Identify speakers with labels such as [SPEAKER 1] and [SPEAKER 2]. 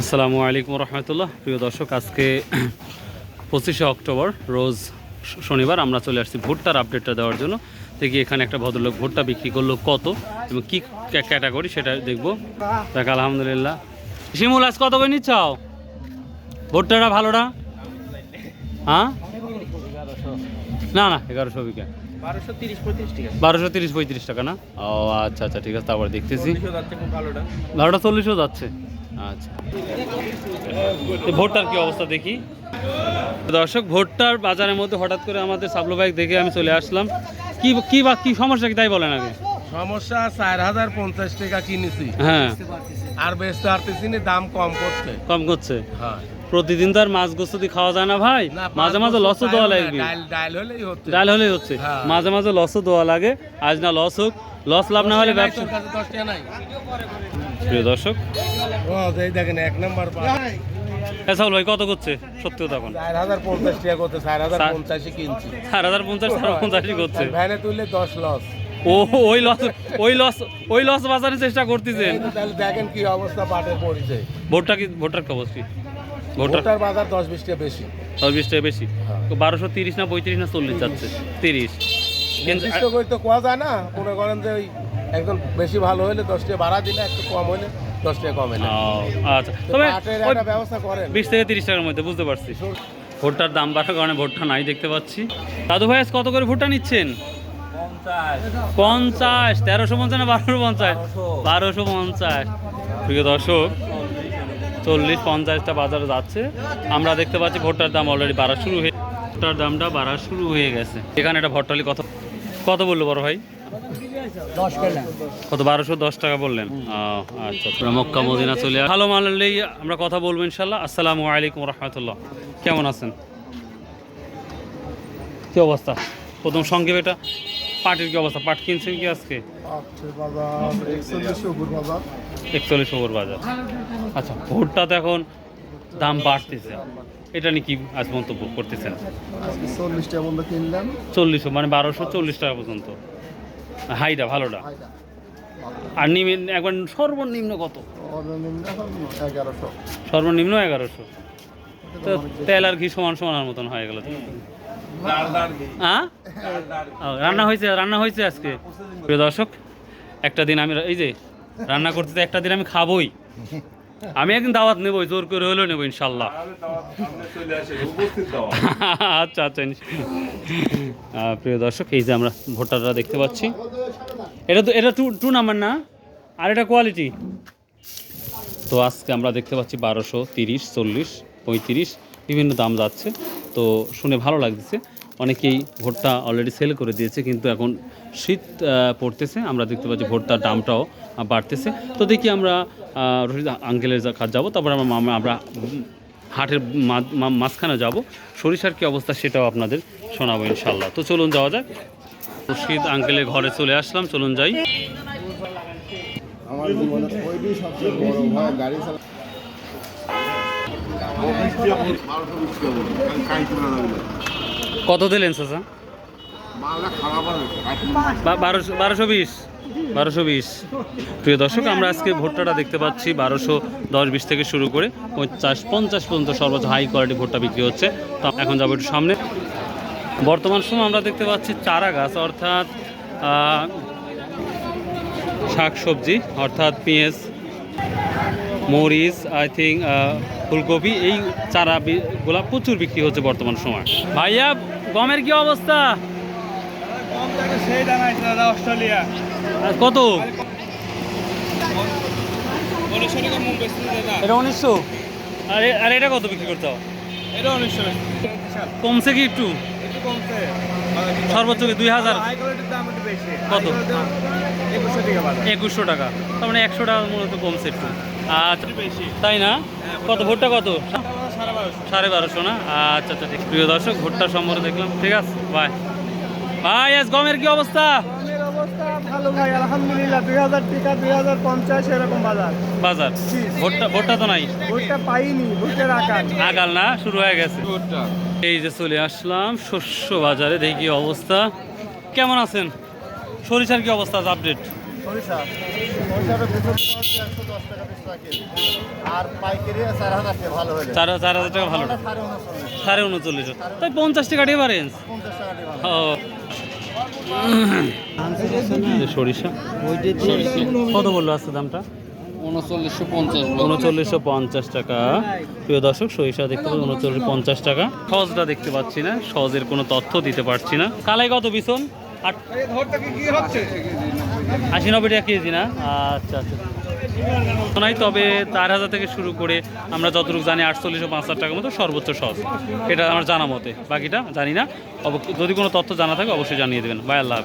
[SPEAKER 1] আসসালামু আলাইকুম রহমতুল্লাহ। প্রিয় দর্শক আজকে পঁচিশে অক্টোবর রোজ শনিবার আমরা চলে আসছি ভুট্টার আপডেটটা দেওয়ার জন্য। দেখি এখানে একটা ভদ্রলোক ভুট্টা বিক্রি করল কত এবং কী ক্যাটাগরি সেটা দেখব। দেখ আলহামদুলিল্লাহ। শিমুল আজ কত করে নিচ্ছাও ভুট্টাটা ভালোটা হ্যাঁ? না না এগারোশো বিঘা
[SPEAKER 2] বারোশো তিরিশ পঁয়ত্রিশ
[SPEAKER 1] টাকা। না? ও আচ্ছা আচ্ছা ঠিক আছে তারপর দেখতেছি।
[SPEAKER 2] ভালোটা
[SPEAKER 1] চল্লিশও যাচ্ছে। আচ্ছা। ভোটটার কি অবস্থা দেখি? দর্শক ভোটটার বাজারের মধ্যে হঠাৎ করে আমাদের সাবলো বাইক দেখে আমি চলে আসলাম। কি কি বা কি সমস্যা কি তাই বলেন আগে।
[SPEAKER 2] সমস্যা চার হাজার পঞ্চাশ টাকা কিনেছি।
[SPEAKER 1] হ্যাঁ।
[SPEAKER 2] আর বেচতে পারতেছি না দাম কম করছে।
[SPEAKER 1] কম করছে।
[SPEAKER 2] হ্যাঁ।
[SPEAKER 1] প্রতিদিন তো আর মাছ গোস্ত দিয়ে খাওয়া যায় না ভাই। মাঝে মাঝে লসও দেওয়া লাগবে।
[SPEAKER 2] ডাল হলেই হচ্ছে।
[SPEAKER 1] ডাল হলেই হচ্ছে।
[SPEAKER 2] হ্যাঁ।
[SPEAKER 1] মাঝে মাঝে লসও দেওয়া লাগে। আজ না লস হোক লস লাভ না হলে ব্যবসা প্রিয় দর্শক।
[SPEAKER 2] দেখেন এক নম্বর
[SPEAKER 1] হ্যাঁ ভাই কত করছে? সত্যি কথা
[SPEAKER 2] চার হাজার পঞ্চাশ টাকা করতে চার হাজার পঞ্চাশে কিনছি।
[SPEAKER 1] চার হাজার পঞ্চাশ চার পঞ্চাশই করছে।
[SPEAKER 2] ভ্যানে তুললে দশ লস
[SPEAKER 1] ও ওই লস ওই লস ওই লস বাজারের চেষ্টা করতেছেন।
[SPEAKER 2] তাহলে দেখেন কি অবস্থা পাটের
[SPEAKER 1] ভোটটা কি ভোটার খবর কি? ভোটার
[SPEAKER 2] ভোটার বাজার দশ বিশ টাকা বেশি।
[SPEAKER 1] দশ বিশ টাকা বেশি।
[SPEAKER 2] হ্যাঁ।
[SPEAKER 1] বারোশো তিরিশ না পঁয়ত্রিশ না চল্লিশ যাচ্ছে। তিরিশ।
[SPEAKER 2] নির্দিষ্ট করে তো কোয়া যায় না। মনে করেন যে ওই একদম বেশি ভালো হলে দশ টাকা ভাড়া দিলে একটু কম হলে দশ টাকা কমে না
[SPEAKER 1] আচ্ছা। তবে
[SPEAKER 2] একটা ব্যবস্থা করেন।
[SPEAKER 1] বিশ থেকে তিরিশ টাকার মধ্যে বুঝতে পারছি। ভোটটার দাম বাড়ার কারণে ভোটটা নাই দেখতে পাচ্ছি। দাদু ভাই কত করে ভোটটা নিচ্ছেন? পঞ্চাশ। তেরোশো পঞ্চাশ না বারোশো পঞ্চাশ? বারোশো। পঞ্চাশ। প্রিয় দর্শক চল্লিশ পঞ্চাশটা বাজারে যাচ্ছে। আমরা দেখতে পাচ্ছি ভোটটার দাম অলরেডি বাড়া শুরু হয়ে ভোটটার দামটা বাড়া শুরু হয়ে গেছে। এখানে একটা ভট্টালি কত কত বলল বড় ভাই?
[SPEAKER 2] দশ
[SPEAKER 1] কত বারোশো দশ টাকা বললেন? ও, আচ্ছা আচ্ছা। মক্কা মদিনা চলে ভালো মানলেই আমরা কথা বলব ইনশাল্লাহ আসসালামু আলাইকুম রহমতুল্লাহ। কেমন আছেন? কি অবস্থা? প্রথম সংক্ষেপ এটা পাটের কি অবস্থা? পাট কিনছেন কি আজকে?
[SPEAKER 2] একচল্লিশ
[SPEAKER 1] ওভার বাজার। আচ্ছা ভোটটা তো এখন দাম বাড়তেছে। এটা নিয়ে কি আজ মন্তব্য করতেছেন?
[SPEAKER 2] আজকে চল্লিশ টাকা বন্ধ কিনলাম।
[SPEAKER 1] চল্লিশশো মানে বারোশো চল্লিশ টাকা পর্যন্ত। হাইটা ভালোটা? আর নিম্ন একবার সর্বনিম্ন কত?
[SPEAKER 2] সর্বনিম্ন এগারোশো।
[SPEAKER 1] তো তেল আর ঘি সমান সমানের মতন হয়ে গেল হ্যাঁ রান্না হয়েছে রান্না হয়েছে আজকে। প্রিয় দর্শক একটা দিন আমি এই যে রান্না করতে একটা দিন আমি খাবোই। আমি একদিন দাওয়াত নেবই জোর করে হলেও নেব ইনশাল্লাহ। আচ্ছা আচ্ছা প্রিয় দর্শক এই যে আমরা ভোটাররা দেখতে পাচ্ছি। এটা তো এটা টু টু নাম্বার না? আর এটা কোয়ালিটি তো আজকে আমরা দেখতে পাচ্ছি বারোশো তিরিশ চল্লিশ পঁয়ত্রিশ বিভিন্ন দাম যাচ্ছে। তো শুনে ভালো লাগতেছে। অনেকেই ভোটটা অলরেডি সেল করে দিয়েছে কিন্তু এখন শীত পড়তেছে। আমরা দেখতে পাচ্ছি ভোটটার দামটাও বাড়তেছে। তো দেখি আমরা রশিদ আঙ্কেলের যা- কাজ যাব তারপর আমরা মামা- আমরা হাটের মাঝখানে যাব। সরিষার কি অবস্থা সেটাও আপনাদের শোনাবো ইনশাল্লাহ তো চলুন যাওয়া যাক। রশিদ আঙ্কেলের ঘরে চলে আসলাম চলুন যাই।
[SPEAKER 2] আমার সবচেয়ে বড় ভয় গাড়ি চালা
[SPEAKER 1] কত দিলেন চাচা বা- বারোশো বারোশো বিশ। বারোশো বিশ। প্রিয় দর্শক আমরা আজকে ভুট্টাটা দেখতে পাচ্ছি বারোশো দশ বিশ থেকে শুরু করে পঞ্চাশ পঞ্চাশ পর্যন্ত সর্বোচ্চ হাই কোয়ালিটি ভুট্টা বিক্রি হচ্ছে। তো এখন যাব একটু সামনে। বর্তমান সময় আমরা দেখতে পাচ্ছি চারা গাছ অর্থাৎ শাক সবজি অর্থাৎ পেঁয়াজ মরিচ আই থিঙ্ক ফুলকপি, এই চারা গুলা প্রচুর বিক্রি হচ্ছে বর্তমান সময়। ভাইয়া, গমের কি অবস্থা?
[SPEAKER 2] অস্ট্রেলিয়া
[SPEAKER 1] কত? এটা এটা কত বিক্রি করতে হবে?
[SPEAKER 2] এটা
[SPEAKER 1] কমছে কি একটু? সর্বোচ্চ দুই হাজার? কত?
[SPEAKER 2] একুশশো টাকা।
[SPEAKER 1] তার মানে একশো টাকা মূলত কমছে একটু। আচ্ছা তাই না? কত ভোটটা কত?
[SPEAKER 2] সাড়ে বারোশো
[SPEAKER 1] না? আচ্ছা আচ্ছা ঠিক প্রিয় দর্শক ভোটটা সম্পর্কে দেখলাম। ঠিক আছে বাই ভাই আজ গমের কি অবস্থা?
[SPEAKER 3] ভালো ভাই আলহামদুলিল্লাহ দুই হাজার টাকা দুই হাজার পঞ্চাশ এরকম বাজার।
[SPEAKER 1] বাজার? ভোটটা ভোটটা তো নাই?
[SPEAKER 3] ভোটটা পাইনি ভোটের
[SPEAKER 1] না শুরু হয়ে গেছে। এই যে চলে আসলাম শস্য বাজারে দেখি কি অবস্থা। কেমন আছেন? সরিষার কি অবস্থা আপডেট
[SPEAKER 3] সরিষা। সরিষাটা বেতন একশো দশ টাকা পিস
[SPEAKER 4] আর পাইকারি চার হাজার টাকা ভালো হলে
[SPEAKER 1] চার চার হাজার টাকা ভালো।
[SPEAKER 4] সাড়ে উনচল্লিশ।
[SPEAKER 1] তাই পঞ্চাশ টাকা ডিফারেন্স
[SPEAKER 4] পঞ্চাশ টাকা
[SPEAKER 1] ও। সরিষা? কত বলল আজকে দামটা?
[SPEAKER 5] উনচল্লিশশো পঞ্চাশ
[SPEAKER 1] উনচল্লিশশো পঞ্চাশ টাকা। প্রিয় দর্শক সরিষা দেখতে পাচ্ছি উনচল্লিশ পঞ্চাশ টাকা। সহজটা দেখতে পাচ্ছি না সহজের কোনো তথ্য দিতে পারছি না। কালাই কত বিছন আট আশি নব্বই টাকা কেজি না? আচ্ছা আচ্ছা। নাই, তবে চার হাজার থেকে শুরু করে আমরা যতটুকু জানি, আটচল্লিশ ও পাঁচ হাজার টাকার মতো সর্বোচ্চ সহজ। এটা আমার জানা মতে। বাকিটা জানি না। যদি কোনো তথ্য জানা থাকে, অবশ্যই জানিয়ে দেবেন। বাই আল্লাহ।